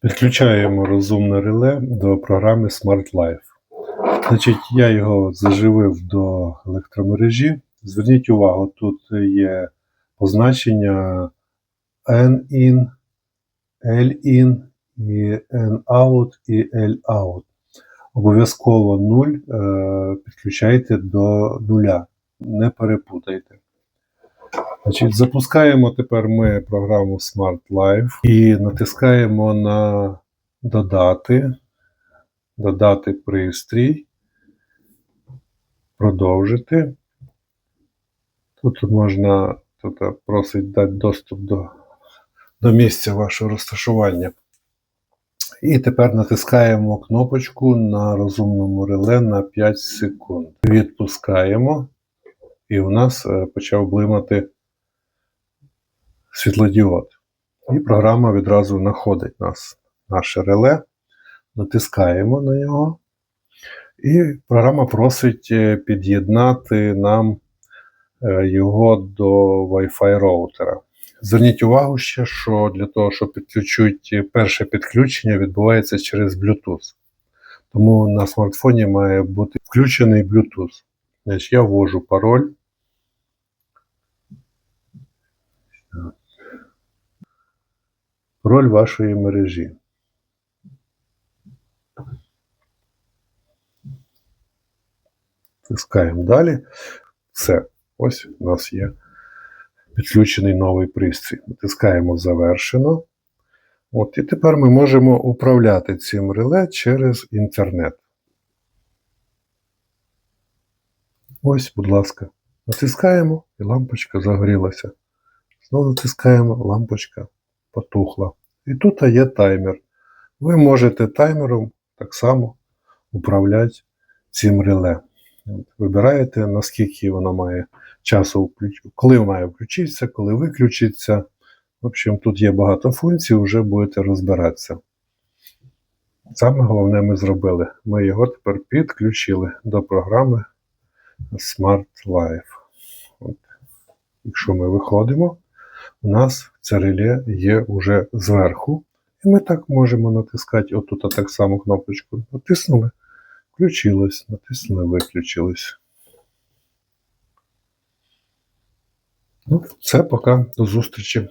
Підключаємо розумне реле до програми Smart Life. Значить, я його заживив до електромережі. Зверніть увагу, тут є позначення N-in, L-in, і N-out і L-out. Обов'язково 0 е, підключайте до нуля. Не перепутайте. Значить, запускаємо тепер ми програму Smart Life і натискаємо на додати, додати пристрій, продовжити. Тут можна тут просить дати доступ до, до місця вашого розташування. І тепер натискаємо кнопочку на розумному реле на 5 секунд. Відпускаємо, і у нас е, почав блимати світлодіод. І програма відразу знаходить нас, наше реле, натискаємо на нього, і програма просить е, під'єднати нам е, його до Wi-Fi роутера. Зверніть увагу ще, що для того, щоб підключити перше підключення, відбувається через Bluetooth. Тому на смартфоні має бути включений Bluetooth. Значить, я ввожу пароль. Пароль вашої мережі. Тискаємо далі. Все, ось у нас є підключений новий пристрій. Натискаємо завершено. От, і тепер ми можемо управляти цим реле через інтернет. Ось, будь ласка, натискаємо і лампочка загорілася. Знову натискаємо, лампочка потухла. І тут є таймер. Ви можете таймером так само управляти цим реле. Вибираєте, наскільки воно має часу, коли має включитися, коли виключиться. В общем, тут є багато функцій, вже будете розбиратися. Саме головне ми зробили. Ми його тепер підключили до програми Smart Life. От. Якщо ми виходимо, у нас це реле є вже зверху. І ми так можемо натискати отут так само кнопочку. Натиснули, включилось, натиснули, виключилось. Ну, це поки до зустрічі.